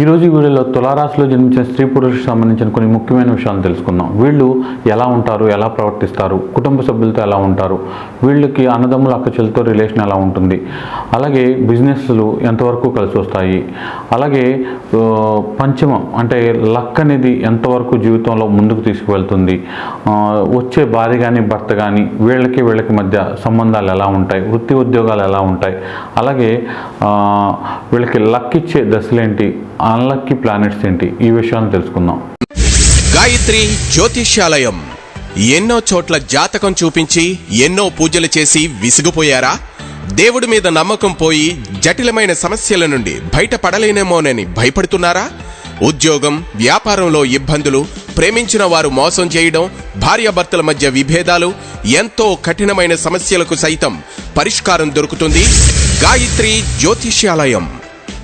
ఈరోజు వీడియోలో తులారాశిలో జన్మించిన స్త్రీ పురుషులకు సంబంధించిన కొన్ని ముఖ్యమైన విషయాలు తెలుసుకుందాం. వీళ్ళు ఎలా ఉంటారు? ఎలా ప్రవర్తిస్తారు? కుటుంబ సభ్యులతో ఎలా ఉంటారు? వీళ్ళకి అన్నదమ్ముల అక్కచెలతో రిలేషన్ ఎలా ఉంటుంది? అలాగే బిజినెస్లు ఎంతవరకు కలిసి వస్తాయి? అలాగే పంచమం అంటే లక్ అనేది ఎంతవరకు జీవితంలో ముందుకు తీసుకువెళ్తుంది? వచ్చే భార్య కానీ భర్త కానీ వీళ్ళకి వీళ్ళకి మధ్య సంబంధాలు ఎలా ఉంటాయి? వృత్తి ఉద్యోగాలు ఎలా ఉంటాయి? అలాగే వీళ్ళకి లక్ ఇచ్చే దశలేంటి? అన్లక్కీ ప్లానెట్స్ ఏంటి? ఈ విషయాన్ని తెలుసుకుందాం. గాయత్రి జ్యోతిష్యాలయం. ఎన్నో చోట్ల జాతకం చూపించి ఎన్నో పూజలు చేసి విసిగిపోయారా? దేవుడి మీద నమ్మకం పోయి జటిలమైన సమస్యల నుండి బయటపడలేనేమోనని భయపడుతున్నారా? ఉద్యోగం వ్యాపారంలో ఇబ్బందులు ప్రేమించిన వారు మోసం చేయడం భార్యాభర్తల మధ్య విభేదాలు ఎంతో కఠినమైన సమస్యలకు సైతం పరిష్కారం దొరుకుతుంది. గాయత్రి జ్యోతిష్యాలయం.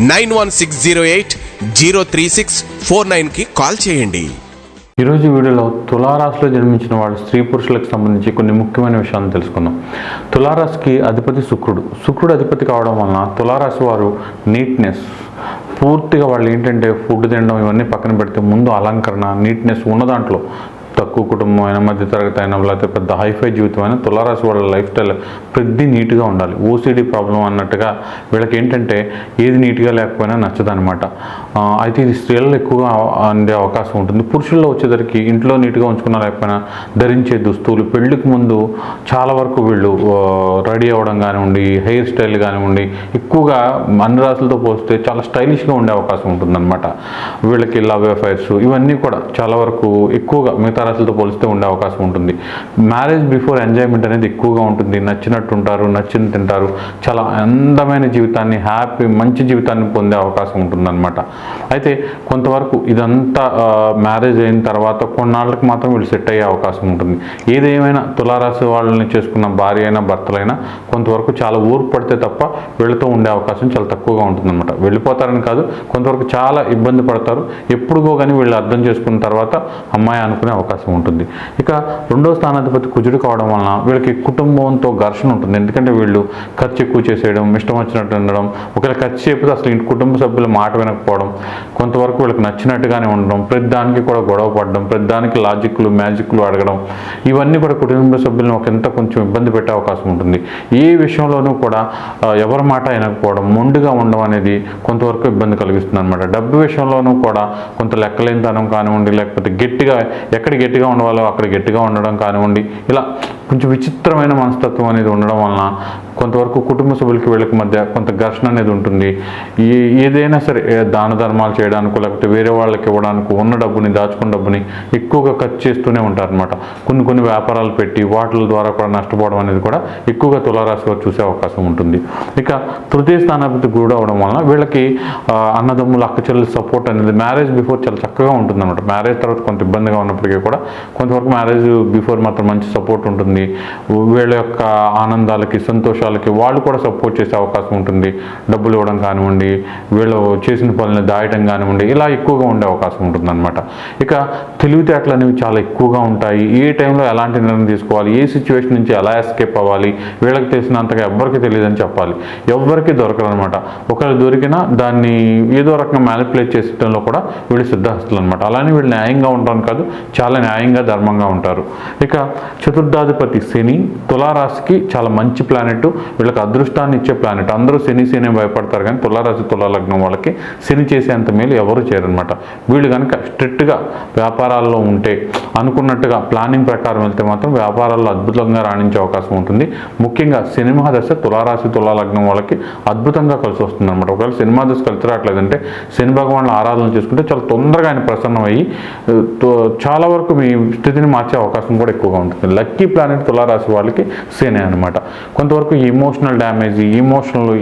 nine one six zero eight zero three six four నైన్కి కాల్ చేయండి. ఈరోజు వీడియోలో తులారాశిలో జన్మించిన వాళ్ళు స్త్రీ పురుషులకు సంబంధించి కొన్ని ముఖ్యమైన విషయాలను తెలుసుకుందాం. తులారాశికి అధిపతి శుక్రుడు. శుక్రుడు అధిపతి కావడం వలన తులారాశి వారు నీట్నెస్ పూర్తిగా వాళ్ళు ఏంటంటే ఫుడ్ తినడం ఇవన్నీ పక్కన పెడితే ముందు అలంకరణ నీట్నెస్ ఉన్న దాంట్లో తక్కువ కుటుంబం అయినా మధ్య తరగతి అయినా లేకపోతే పెద్ద హైఫై జీవితం అయినా తులారాశి వాళ్ళ లైఫ్ స్టైల్ ప్రతి నీట్గా ఉండాలి. ఓసీడీ ప్రాబ్లం అన్నట్టుగా వీళ్ళకి ఏంటంటే ఏది నీట్గా లేకపోయినా నచ్చదనమాట అయితే ఇది స్త్రీలలో ఎక్కువగా అందే అవకాశం ఉంటుంది. పురుషుల్లో వచ్చేసరికి ఇంట్లో నీట్గా ఉంచుకున్నా లేకపోయినా ధరించే దుస్తులు పెళ్ళికి ముందు చాలా వరకు వీళ్ళు రెడీ అవ్వడం కానివ్వండి హెయిర్ స్టైల్ కానివ్వండి ఎక్కువగా అన్ని రాసులతో పోస్తే చాలా స్టైలిష్గా ఉండే అవకాశం ఉంటుందన్నమాట. వీళ్ళకి లవ్ అఫైర్స్ ఇవన్నీ కూడా చాలా వరకు ఎక్కువగా మిగతా రాశులతో పోలిస్తే ఉండే అవకాశం ఉంటుంది. మ్యారేజ్ బిఫోర్ ఎంజాయ్మెంట్ అనేది ఎక్కువగా ఉంటుంది. నచ్చినట్టు ఉంటారు నచ్చిన తింటారు. చాలా అందమైన జీవితాన్ని హ్యాపీ మంచి జీవితాన్ని పొందే అవకాశం ఉంటుందన్నమాట. అయితే కొంతవరకు ఇదంతా మ్యారేజ్ అయిన తర్వాత కొన్నాళ్ళకి మాత్రం వీళ్ళు సెట్ అయ్యే అవకాశం ఉంటుంది. ఏదేమైనా తులారాశి వాళ్ళని చేసుకున్న భార్య అయినా భర్తలైనా కొంతవరకు చాలా ఊరు పడితే తప్ప వీళ్ళతో ఉండే అవకాశం చాలా తక్కువగా ఉంటుందన్నమాట. వెళ్ళిపోతారని కాదు కొంతవరకు చాలా ఇబ్బంది పడతారు. ఎప్పుడుగో కానీ వీళ్ళు అర్థం చేసుకున్న తర్వాత అమ్మాయి అనుకునే అవకాశం అవకాశం ఉంటుంది. ఇక రెండో స్థానాధిపతి కుజుడు కావడం వలన వీళ్ళకి కుటుంబంతో ఘర్షణ ఉంటుంది. ఎందుకంటే వీళ్ళు ఖర్చు ఎక్కువ చేసేయడం ఇష్టం వచ్చినట్టు ఉండడం ఒకవేళ ఖర్చు చేపితే అసలు ఇంటి కుటుంబ సభ్యుల మాట వినకపోవడం కొంతవరకు వీళ్ళకి నచ్చినట్టుగానే ఉండడం ప్రతిదానికి కూడా గొడవ పడడం ప్రతిదానికి లాజిక్లు మ్యాజిక్లు అడగడం ఇవన్నీ కూడా కుటుంబ సభ్యులను ఒకంత కొంచెం ఇబ్బంది పెట్టే అవకాశం ఉంటుంది. ఏ విషయంలోనూ కూడా ఎవరి మాట వినకపోవడం మొండుగా ఉండడం అనేది కొంతవరకు ఇబ్బంది కలిగిస్తుంది అనమాట డబ్బు విషయంలోనూ కూడా కొంత లెక్కలేనితనం కానివ్వండి లేకపోతే గట్టిగా ఎక్కడికి గట్టిగా ఉండవాలో అక్కడ గట్టిగా ఉండడం కానివ్వండి ఇలా కొంచెం విచిత్రమైన మనస్తత్వం అనేది ఉండడం వలన కొంతవరకు కుటుంబ సభ్యులకి వీళ్ళకి మధ్య కొంత ఘర్షణ అనేది ఉంటుంది. ఏ ఏదైనా సరే దాన ధర్మాలు చేయడానికి లేకపోతే వేరే వాళ్ళకి ఇవ్వడానికి ఉన్న డబ్బుని దాచుకున్న డబ్బుని ఎక్కువగా ఖర్చు చేస్తూనే ఉంటారనమాట కొన్ని కొన్ని వ్యాపారాలు పెట్టి వాటిల ద్వారా కూడా నష్టపోవడం అనేది కూడా ఎక్కువగా తులారాశి వారు చూసే అవకాశం ఉంటుంది. ఇక తృతీయ స్థానాభివృద్ధి కూడా అవడం వలన వీళ్ళకి అన్నదమ్ములు అన్నదమ్ముల సపోర్ట్ అనేది మ్యారేజ్ బిఫోర్ చాలా చక్కగా ఉంటుంది అనమాట మ్యారేజ్ తర్వాత కొంత ఇబ్బందిగా ఉన్నప్పటికీ కూడా కొంతవరకు మ్యారేజ్ బిఫోర్ మాత్రం మంచి సపోర్ట్ ఉంటుంది. వీళ్ళ యొక్క ఆనందాలకి సంతోషాలకి వాళ్ళు కూడా సపోర్ట్ చేసే అవకాశం ఉంటుంది. డబ్బులు ఇవ్వడం కానివ్వండి వీళ్ళు చేసిన పనులను దాయటం కానివ్వండి ఇలా ఎక్కువగా ఉండే అవకాశం ఉంటుంది అనమాట ఇక తెలివితేటలు అనేవి చాలా ఎక్కువగా ఉంటాయి. ఏ టైంలో ఎలాంటి నిర్ణయం తీసుకోవాలి? ఏ సిచ్యువేషన్ నుంచి ఎలా ఎస్కేప్ అవ్వాలి? వీళ్ళకి తెలిసినంతగా ఎవ్వరికి తెలియదని చెప్పాలి. ఎవ్వరికి దొరకరు అనమాట ఒకవేళ దొరికినా దాన్ని ఏదో రకంగా మ్యానిపులేట్ చేసడంలో కూడా వీళ్ళు సిద్ధహస్తులు అనమాట అలానే వీళ్ళు న్యాయంగా ఉండడం కాదు చాలా న్యాయంగా ధర్మంగా ఉంటారు. ఇక చతుర్థాధిపతి శని తులారాశికి చాలా మంచి ప్లానెట్ వీళ్ళకి అదృష్టాన్ని ఇచ్చే ప్లానెట్ అందరూ శని శని భయపడతారు కానీ తులారాశి తులాలగ్నం వాళ్ళకి శని చేసేంత మేలు ఎవరు చేయరనమాట వీళ్ళు కనుక స్ట్రిక్ట్గా వ్యాపారాల్లో ఉంటే అనుకున్నట్టుగా ప్లానింగ్ ప్రకారం వెళ్తే మాత్రం వ్యాపారాల్లో అద్భుతంగా రాణించే అవకాశం ఉంటుంది. ముఖ్యంగా సినిమా దశ తులారాశి తులాలగ్నం వాళ్ళకి అద్భుతంగా కలిసి వస్తుంది అనమాట ఒకవేళ సినిమా దశ కలిసి రావట్లేదంటే శని భగవాన్ ఆరాధన చేసుకుంటే చాలా తొందరగా ఆయన ప్రసన్నం అయ్యి తో- చాలా వరకు మీ స్థితిని మార్చే అవకాశం కూడా ఎక్కువగా ఉంటుంది. లక్కీ ప్లానెట్ తులారాశి వాళ్ళకి శని అనమాట కొంతవరకు ఎమోషనల్ డ్యామేజ్ ఇమోషనల్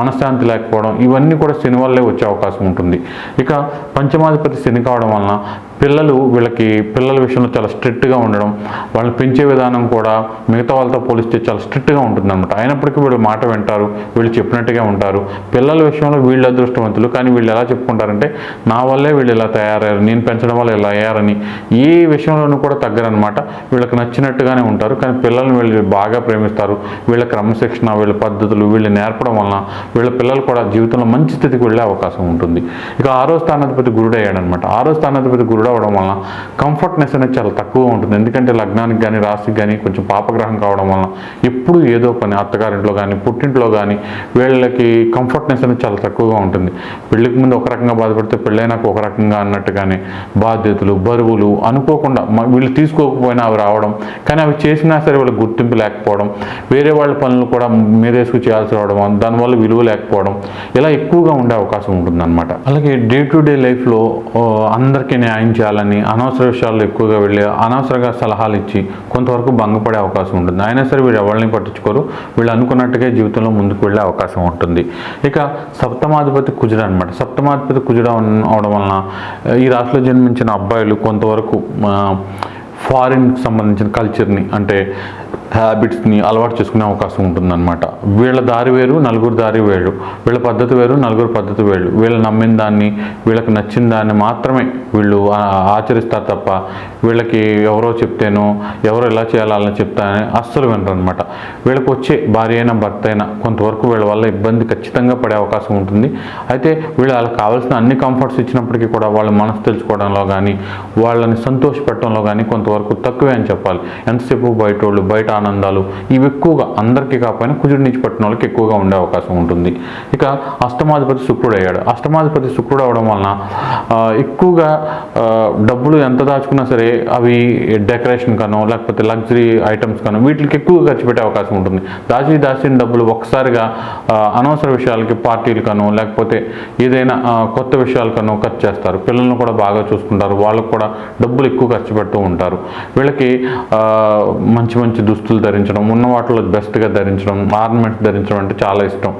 మనశ్శాంతి లేకపోవడం ఇవన్నీ కూడా శని వల్లే వచ్చే అవకాశం ఉంటుంది. ఇక పంచమాధిపతి శని కావడం వలన పిల్లలు వీళ్ళకి పిల్లల విషయంలో చాలా స్ట్రిక్ట్గా ఉండడం వాళ్ళని పెంచే విధానం కూడా మిగతా వాళ్ళతో పోలిస్తే చాలా స్ట్రిక్ట్గా ఉంటుందన్నమాట. అయినప్పటికీ వీళ్ళు మాట వింటారు వీళ్ళు చెప్పినట్టుగా ఉంటారు. పిల్లల విషయంలో వీళ్ళు అదృష్టవంతులు. కానీ వీళ్ళు ఎలా చెప్పుకుంటారంటే నా వల్లే వీళ్ళు ఇలా తయారయ్యారు నేను పెంచడం వల్ల ఇలా అయ్యారని ఏ విషయంలోనూ కూడా తగ్గరనమాట వీళ్ళకి నచ్చినట్టుగానే ఉంటారు. కానీ పిల్లల్ని వీళ్ళు బాగా ప్రేమిస్తారు. వీళ్ళ క్రమశిక్షణ వీళ్ళ పద్ధతులు వీళ్ళు నేర్పడం వలన వీళ్ళ పిల్లలు కూడా జీవితంలో మంచి స్థితికి వెళ్ళే అవకాశం ఉంటుంది. ఇక ఆరో స్థానాధిపతి గురుడు అయ్యాడనమాట ఆరో స్థానాధిపతి గురుడు అవడం వలన కంఫర్ట్నెస్ అనేది చాలా తక్కువగా ఉంటుంది. ఎందుకంటే లగ్నానికి కానీ రాశికి కానీ కొంచెం పాపగ్రహం కావడం వలన ఎప్పుడు ఏదో పని అత్తగారింట్లో కానీ పుట్టింట్లో కానీ వీళ్ళకి కంఫర్ట్నెస్ అనేది చాలా తక్కువగా ఉంటుంది. పెళ్ళికి ముందు ఒక రకంగా బాధపడితే పెళ్ళైనాక ఒక రకంగా అన్నట్టుగానే బాధ్యతలు బరువులు అనుకోకుండా వీళ్ళు తీసుకోకపోయినా అవి రావడం కానీ అవి చేసినా సరే వాళ్ళకి గుర్తింపు లేకపోవడం వేరే వాళ్ళ పనులు కూడా మీరేసుకు చేయాల్సి రావడం దానివల్ల విలువ లేకపోవడం ఇలా ఎక్కువగా ఉండే అవకాశం ఉంటుందన్నమాట. అలాగే డే టు డే లైఫ్లో అందరికీ న్యాయం చేయాలని అనవసర విషయాల్లో ఎక్కువగా వెళ్ళి అనవసరంగా సలహాలు ఇచ్చి కొంతవరకు భంగపడే అవకాశం ఉంటుంది. అయినా సరే వీళ్ళు ఎవరిని పట్టించుకోరు. వీళ్ళు అనుకున్నట్టుగా జీవితంలో ముందుకు వెళ్ళే అవకాశం ఉంటుంది. ఇక సప్తమాధిపతి కుజుడు అనమాట సప్తమాధిపతి కుజుడు అవడం వలన ఈ రాశిలో జన్మించిన అబ్బాయిలు కొంతవరకు ఫారిన్కి సంబంధించిన కల్చర్ని అంటే హ్యాబిట్స్ని అలవాటు చేసుకునే అవకాశం ఉంటుందన్నమాట. వీళ్ళ దారి వేరు నలుగురు దారి వేరు. వీళ్ళ పద్ధతి వేరు నలుగురు పద్ధతి వేరు. వీళ్ళు నమ్మిన దాన్ని వీళ్ళకి నచ్చిన దాన్ని మాత్రమే వీళ్ళు ఆచరిస్తారు తప్ప వీళ్ళకి ఎవరో చెప్తేనో ఎవరో ఎలా చేయాలని చెప్తానని అస్సలు వినరనమాట వీళ్ళకి వచ్చే భార్య అయినా భర్త అయినా కొంతవరకు వీళ్ళ వల్ల ఇబ్బంది ఖచ్చితంగా పడే అవకాశం ఉంటుంది. అయితే వీళ్ళు వాళ్ళకి కావాల్సిన అన్ని కంఫర్ట్స్ ఇచ్చినప్పటికీ కూడా వాళ్ళ మనసు తెలుసుకోవడంలో కానీ వాళ్ళని సంతోషపెట్టడంలో కానీ కొంత వరకు తక్కువే అని చెప్పాలి. ఎంతసేపు బయట వాళ్ళు బయట ఆనందాలు ఇవి ఎక్కువగా అందరికీ కాకపోయినా కుజుడు నుంచి పట్టిన వాళ్ళకి ఎక్కువగా ఉండే అవకాశం ఉంటుంది. ఇక అష్టమాధిపతి శుక్రుడు అయ్యాడు. అష్టమాధిపతి శుక్రుడు అవడం వలన ఎక్కువగా డబ్బులు ఎంత దాచుకున్నా సరే అవి డెకరేషన్ కనో లేకపోతే లగ్జరీ ఐటమ్స్ కనో వీటికి ఎక్కువ ఖర్చు పెట్టే అవకాశం ఉంటుంది. దాచి దాచిన డబ్బులు ఒక్కసారిగా అనవసర విషయాలకి పార్టీలు కనో లేకపోతే ఏదైనా కొత్త విషయాలకనో ఖర్చు చేస్తారు. పిల్లల్ని కూడా బాగా చూసుకుంటారు. వాళ్ళకు కూడా డబ్బులు ఎక్కువ ఖర్చు పెడుతూ ఉంటారు. వీళ్ళకి మంచి మంచి దుస్తులు ధరించడం ఉన్న వాటిలో బెస్ట్గా ధరించడం ఆర్నమెంట్స్ ధరించడం అంటే చాలా ఇష్టం.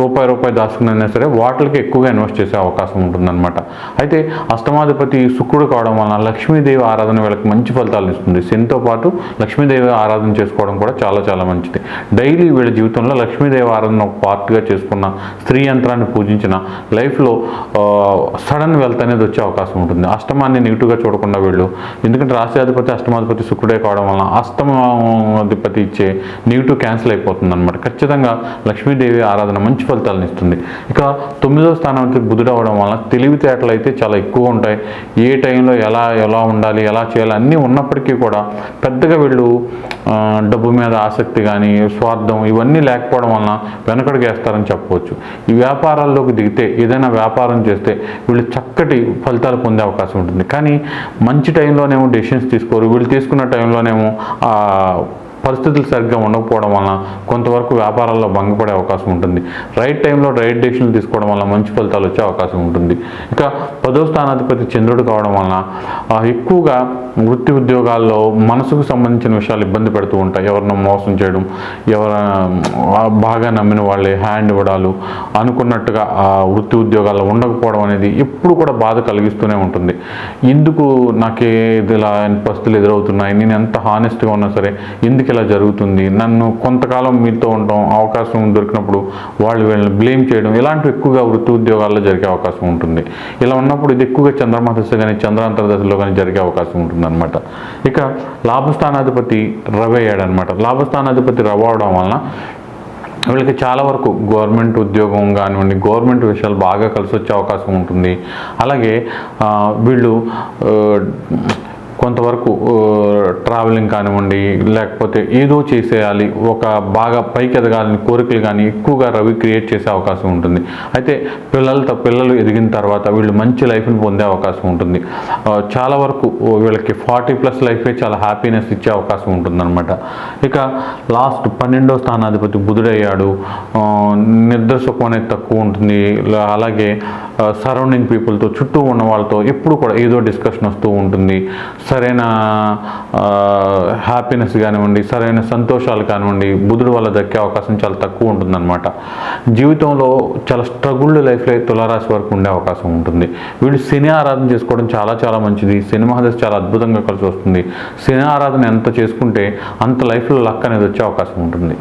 రూపాయి రూపాయి దాచుకున్నా సరే వాటికి ఎక్కువగా ఇన్వెస్ట్ చేసే అవకాశం ఉంటుందన్నమాట. అయితే అష్టమాధిపతి శుక్రుడు కావడం వలన లక్ష్మీదేవి ఆరాధన వీళ్ళకి మంచి ఫలితాలు ఇస్తుంది. శనితో పాటు లక్ష్మీదేవి ఆరాధన చేసుకోవడం కూడా చాలా చాలా మంచిది. డైలీ వీళ్ళ జీవితంలో లక్ష్మీదేవి ఆరాధన ఒక పార్ట్గా చేసుకున్న స్త్రీ యంత్రాన్ని పూజించిన లైఫ్లో సడన్ వెల్త్ అనేది వచ్చే అవకాశం ఉంటుంది. అష్టమాన్ని నెగిటివ్గా చూడకుండా వీళ్ళు ఎందుకంటే రాష్ట్రాధిపతి అష్టమాధిపతి శుక్రుడే కావడం వలన అష్టమాధిపతి ఇచ్చే నెగిటివ్ క్యాన్సిల్ అయిపోతుంది అనమాట ఖచ్చితంగా లక్ష్మీదేవి ఆరాధన మంచి ఫలితాలను ఇస్తుంది. ఇక తొమ్మిదవ స్థానానికి బుధుడు అవడం వలన తెలివితేటలు అయితే చాలా ఎక్కువ ఉంటాయి. ఏ టైంలో ఎలా ఎలా ఉండాలి ఎలా చేయాలి అన్నీ ఉన్నప్పటికీ కూడా పెద్దగా వీళ్ళు డబ్బు మీద ఆసక్తి కానీ స్వార్థం ఇవన్నీ లేకపోవడం వలన వెనకడుగు వేస్తారని చెప్పవచ్చు. ఈ వ్యాపారాల్లోకి దిగితే ఏదైనా వ్యాపారం చేస్తే వీళ్ళు చక్కటి ఫలితాలు పొందే అవకాశం ఉంటుంది. కానీ మంచి టైంలోనేమో డెసిషన్స్ తీసుకోరు. వీళ్ళు తీసుకున్న టైంలోనేమో ఆ పరిస్థితులు సరిగ్గా ఉండకపోవడం వలన కొంతవరకు వ్యాపారాల్లో భంగపడే అవకాశం ఉంటుంది. రైట్ టైంలో రైట్ డెసిషన్లు తీసుకోవడం వల్ల మంచి ఫలితాలు వచ్చే అవకాశం ఉంటుంది. ఇక పదో స్థానాధిపతి చంద్రుడు కావడం వలన ఎక్కువగా వృత్తి ఉద్యోగాల్లో మనసుకు సంబంధించిన విషయాలు ఇబ్బంది పెడుతూ ఉంటాయి. ఎవరినో మోసం చేయడం ఎవర బాగా నమ్మిన వాళ్ళే హ్యాండ్ ఇవ్వడాలు అనుకున్నట్టుగా ఆ వృత్తి ఉద్యోగాల్లో ఉండకపోవడం అనేది ఎప్పుడు కూడా బాధ కలిగిస్తూనే ఉంటుంది. ఎందుకు నాకే ఇది ఇలా పరిస్థితులు ఎదురవుతున్నాయి? నేను ఎంత హానెస్ట్గా ఉన్నా సరే ఎందుకు ఇలా జరుగుతుంది. నన్ను కొంతకాలం మీతో ఉండటం అవకాశం దొరికినప్పుడు వాళ్ళు వీళ్ళని బ్లేమ్ చేయడం ఇలాంటివి ఎక్కువగా వృత్తి ఉద్యోగాల్లో జరిగే అవకాశం ఉంటుంది. ఇలా ఉన్నప్పుడు ఇది ఎక్కువగా చంద్రమా దశ కానీ చంద్రాంతర దశలో కానీ జరిగే అవకాశం ఉంటుంది అనమాట ఇక లాభస్థానాధిపతి రవి అయ్యాడనమాట లాభస్థానాధిపతి రవ్వడం వలన వీళ్ళకి చాలా వరకు గవర్నమెంట్ ఉద్యోగం కానివ్వండి గవర్నమెంట్ విషయాలు బాగా కలిసి వచ్చే అవకాశం ఉంటుంది. అలాగే వీళ్ళు కొంతవరకు ట్రావెలింగ్ కానివ్వండి లేకపోతే ఏదో చేసేయాలి ఒక బాగా పైకి ఎదగాలని కోరికలు కానీ ఎక్కువగా రవి క్రియేట్ చేసే అవకాశం ఉంటుంది. అయితే పిల్లలతో పిల్లలు ఎదిగిన తర్వాత వీళ్ళు మంచి లైఫ్ని పొందే అవకాశం ఉంటుంది. చాలా వరకు వీళ్ళకి ఫార్టీ ప్లస్ లైఫే చాలా హ్యాపీనెస్ ఇచ్చే అవకాశం ఉంటుందన్నమాట. ఇక లాస్ట్ పన్నెండో స్థానాధిపతి బుధుడయ్యాడు. నిద్ర సుఖం అనేది తక్కువ ఉంటుంది. అలాగే సరౌండింగ్ పీపుల్తో చుట్టూ ఉన్న వాళ్ళతో ఎప్పుడు కూడా ఏదో డిస్కషన్ వస్తూ ఉంటుంది. సరైన హ్యాపీనెస్ కానివ్వండి సరైన సంతోషాలు కానివ్వండి బుధుడు వల్ల దక్కే అవకాశం చాలా తక్కువ ఉంటుందన్నమాట. జీవితంలో చాలా స్ట్రగుల్డ్ లైఫ్లో తులారాశి వరకు ఉండే అవకాశం ఉంటుంది. వీళ్ళు సినీ ఆరాధన చేసుకోవడం చాలా చాలా మంచిది. సినిమా దశ చాలా అద్భుతంగా కలిసి వస్తుంది. సినీ ఆరాధన ఎంత చేసుకుంటే అంత లైఫ్లో లక్ అనేది వచ్చే అవకాశం ఉంటుంది.